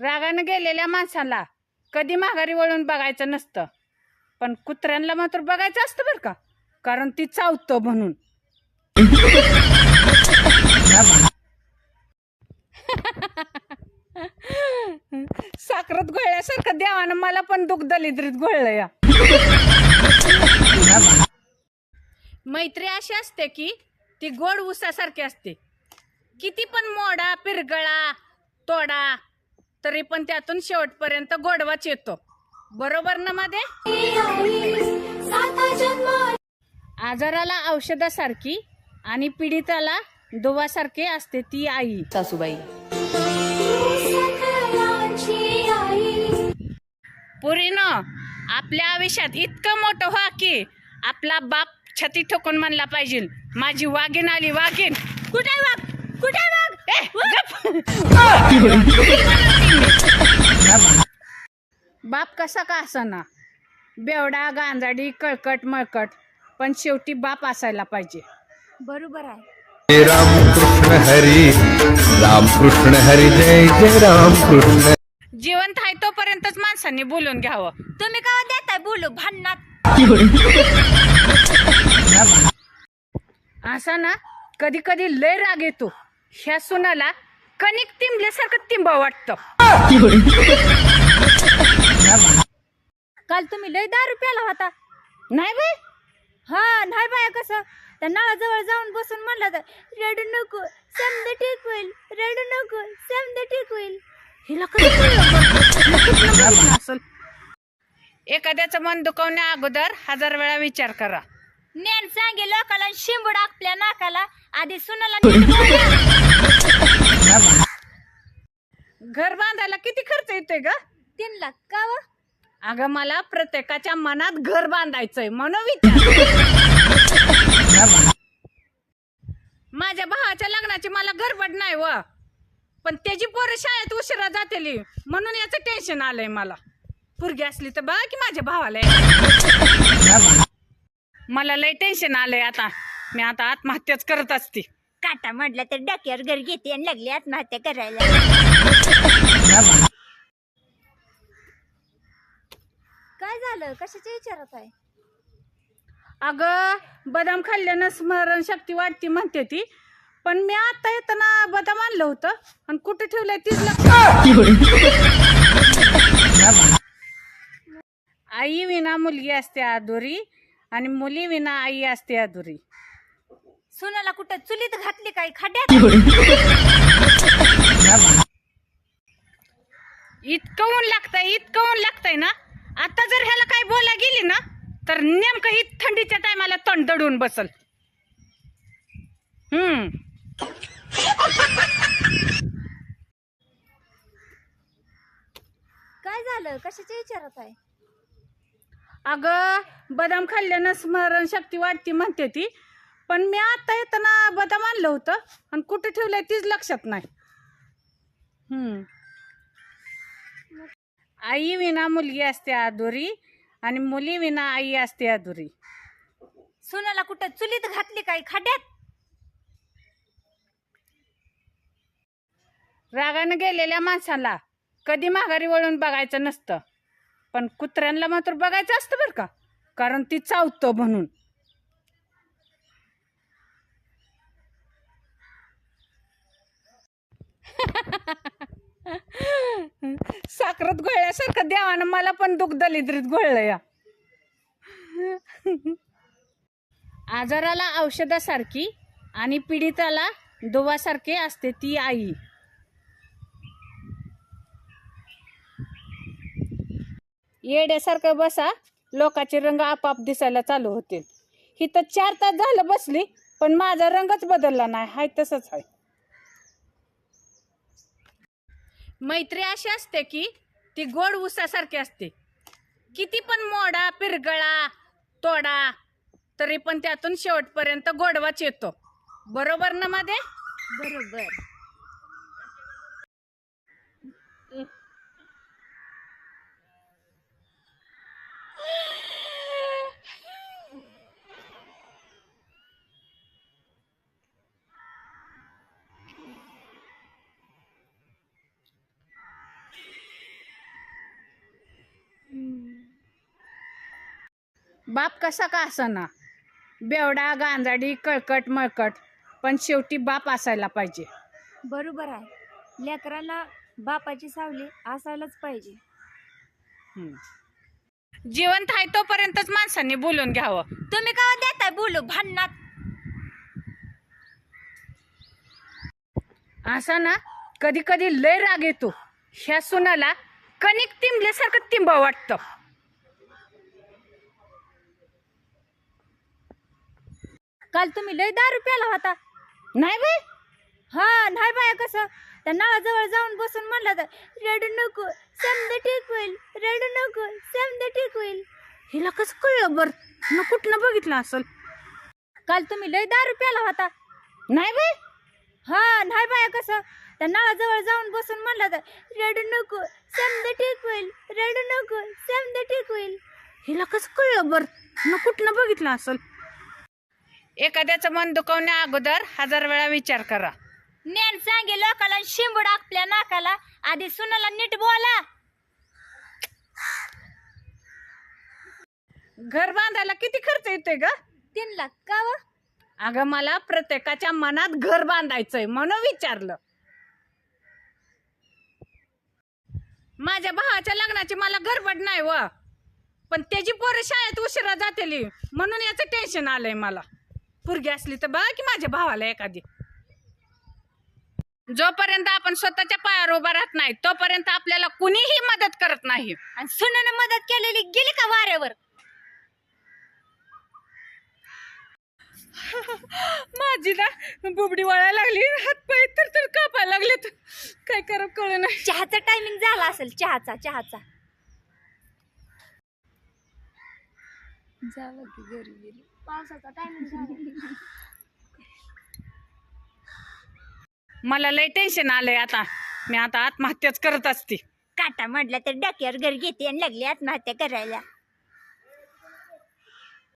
रागानं गेलेल्या माणसाला कधी माघारी वळून बघायचं नसतं. पण कुत्र्यांना मात्र बघायचं असतं बरं का. कारण ती चावतं म्हणून. साखरत घोळल्यासारखं देवानं मला पण दुःख दलिद्रीत घोळलं या. मैत्री अशी असते की ती गोड उसासारखी असते. किती पण मोडा पिरगळा तोडा तरी पण त्यातून शेवटपर्यंत गोडवाच येतो. बरोबर ना मध्ये आजाराला औषधासारखी आणि पीडिताला दुवासारखी असते ती आई. सासूबाई. पुरीनं आपल्या आयुष्यात इतकं मोठं व्हा की आपला बाप छती ठोकून म्हणला पाहिजे. माझी वाघीण आली वाघीण कुठे वाघ कुठे वाघ गप. बाप कसा का असाना? बेवडा गांजाडी कळकट मळकट पण शेवटी बाप असायला पाहिजे. बरोबर आहे. जय राम कृष्ण हरी राम कृष्ण हरी जय जय राम कृष्ण जिवंत आहे तोपर्यंतच माणसांनी बोलून घ्यावं. तुम्ही का देताय? बोलू भांडणात. असा ना कधी कधी लय राग येतो. ह्या सुनाला कणिक तिंबल्यासारखं तिंबा वाटतं. काल तुम्ही लय दारू प्याला होता. नाही बाई. हा नाही बाया कसं? त्या नळाजवळ जाऊन बसून म्हणलं तर रडू नको समजा ठीक होईल रडू नको समजा ठीक होईल. हिला कसं असेल. एखाद्याचं मन दुखवण्या अगोदर हजार वेळा विचार करा. ज्ञान सांगे लोकाला शिंबूड आपल्या नाकाला आधी सुनाला. घर बांधायला किती खर्च येतोय ग तीन लाख का व? अगं मला प्रत्येकाच्या मनात घर बांधायचंय म्हणून विचार माझ्या भावाच्या लग्नाची मला गडबड नाही व पण त्याची पोरं शाळेत उशिरा जातेली म्हणून याचं टेन्शन आलंय मला पुरगी असली तर बघा की माझ्या भावाला. मला लय टेन्शन आलंय आता. मी आता आत्महत्याच करत असते. काटा म्हटलं तर डोक्यावर घर घेते आणि लागली आत्महत्या करायला. काय झालं? कशाच्या विचारात आहे? अगं बदाम खाल्ल्यानं स्मरणशक्ती वाढती म्हणते ती. पण मी आता येताना बदाम आणलं होतं आणि कुठे ठेवलंय तीच आई विना मुलगी असते अधुरी. आणि मुली विना आई असते अधुरी. सुनाला कुठं चुलीत घातली काय? खड्यात इतकं ऊन लागतंय इतकं ऊन लागतंय ना? आता जर ह्याला काही बोला गेली ना तर नेमकं ही थंडीच्या टायमाला तोंड दडून बसल. हम्म. काय झालं? कशाच्या विचारात आहे? अगं बदाम खाल्ल्यानं स्मरणशक्ती वाढती म्हणते ती. पण मी आता येताना बदाम आणलं होतं आणि कुठे ठेवलंय तीच लक्षात नाही. हम्म. आई विना मुलगी असते अधुरी आणि मुली विना आई असते अधुरी. सुनाला कुठं चुलीत घातली काय खड्यात रागानं गेलेल्या माणसाला कधी माघारी वळून बघायचं नसतं. पण कुत्र्यांना मात्र बघायचं असतं बरं का. कारण ती चावतं म्हणून. साखरत घोळल्यासारखं देवानं मला पण दुःख दलिद्रीत घोळलं या. आजाराला औषधासारखी आणि पीडिताला दुवासारखी असते ती आई. येड्यासारखं बसा लोकाचे रंग आपाप दिसायला चालू होतील. ही तर चार तास झालं बसली पण माझा रंगच बदलला नाही. हाय तसंच आहे मैत्री अशी असते की ती गोड उसासारखी असते. किती पण मोडा पिरगळा तोडा तरी पण त्यातून शेवटपर्यंत गोडवाच येतो. बरोबर ना मध्ये बरोबर. बाप कसा का ना बेवडा गांजाडी कळकट मळकट पण शेवटी बाप असायला पाहिजे. बरोबर आहे. लेकराला बापाची सावली असायलाच पाहिजे. हम्म. जिवंत आहे तोपर्यंतच माणसांनी बोलून घ्यावं. तुम्ही का देताय बोलू? भांडणात. असा ना कधी कधी लय राग येतो. ह्या सुनाला कणिक तिंबल्यासारखं तिंब वाटतं. काल तुम्ही लय दारू प्याला होता. नाही बाय हा नाही बाया कसं? त्या नळाजवळ जाऊन बसून म्हणलं तर रडू नको समजा ठीक होईल रडू नको समजा ठीक होईल. हिला कसं कळलं बर? न कुठनं बघितलं असल? काल तुम्ही लय दारू प्याला होता. नाही बाय हा नाही बाया कसं? त्या नळाजवळ जाऊन बसून म्हणलं तर रडू नको समजा ठीक होईल रडू नको समजा ठीक होईल. हिला कसं कळलं बर? न कुठनं बघितलं असल? एखाद्याचं मन दुखवण्या अगोदर हजार वेळा विचार करा. ज्ञान सांगे लोकाला शिंबूड आपल्या नाकाला. आधी सुनाला नीट बोला. घर बांधायला किती खर्च येतोय ग? तीन लाख का व? अगं मला प्रत्येकाच्या मनात घर बांधायचंय म्हणून विचारलं. माझ्या भावाच्या लग्नाची मला गडबड नाही व. पण त्याची पोरं शाळेत उशिरा जातेली म्हणून याचं टेन्शन आलंय मला. पुरगी असली तर बघा की माझ्या भावाला एखादी. जोपर्यंत आपण स्वतःच्या पायावर उभा राहत नाही तोपर्यंत आपल्याला कुणीही मदत करत नाही. आणि सुनानं मदत केलेली गेली का वाऱ्यावर? माझी ना बुबडी वळायला लागली. हात पाय तर तर कापायला लागलेत. काय करा कळ नाही चहाचा टायमिंग झाला असेल. चहाचा चहाचा. जावं की घरी गेली. पावसाचा टायमिंग मला लय टेन्शन आलंय आता. मी आता आत्महत्याच करत असते. काटा म्हटलं तर डोक्यावर घर घेते आणि लागली आत्महत्या करायला.